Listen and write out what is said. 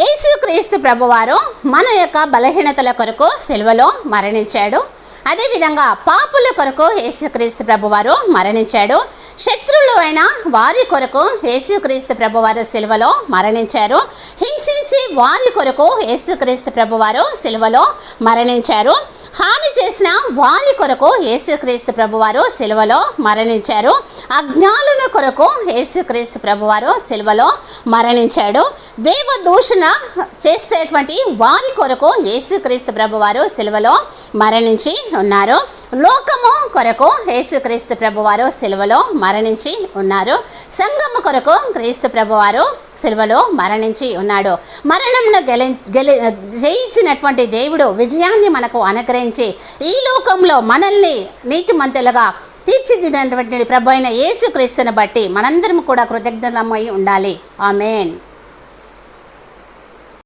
యేసుక్రీస్తు ప్రభువారు మన యొక్క బలహీనతల కొరకు సెలవులో మరణించాడు. అదేవిధంగా పాపుల కొరకు యేసుక్రీస్తు ప్రభువారు మరణించాడు. శత్రువులు అయిన వారి కొరకు యేసుక్రీస్తు ప్రభువారు సిలువలో మరణించారు. హింసించి వారి కొరకు యేసుక్రీస్తు ప్రభువారు సిలువలో మరణించారు. హాని చేసిన వారి కొరకు యేసుక్రీస్తు ప్రభువారు సిలువలో మరణించారు. అజ్ఞానుల కొరకు యేసుక్రీస్తు ప్రభువారు సిలువలో మరణించాడు. దేవ దూషణ చేసేటువంటి వారి కొరకు యేసుక్రీస్తు ప్రభువారు సిలువలో మరణించి ఉన్నారు. లోకము కొరకు యేసుక్రీస్తు ప్రభువారు సిలువలో మరణించి ఉన్నారు. సంగము కొరకు క్రీస్తు ప్రభువారు సిలువలో మరణించి ఉన్నాడు. మరణంను గెలి గెలి జయించినటువంటి దేవుడు విజయాన్ని మనకు అనుగ్రహించి ఈ లోకంలో మనల్ని నీతిమంతులుగా తీర్చిదిద్దినటువంటి ప్రభు అయిన యేసుక్రీస్తుని బట్టి మనందరం కూడా కృతజ్ఞతమై ఉండాలి. ఆమెన్.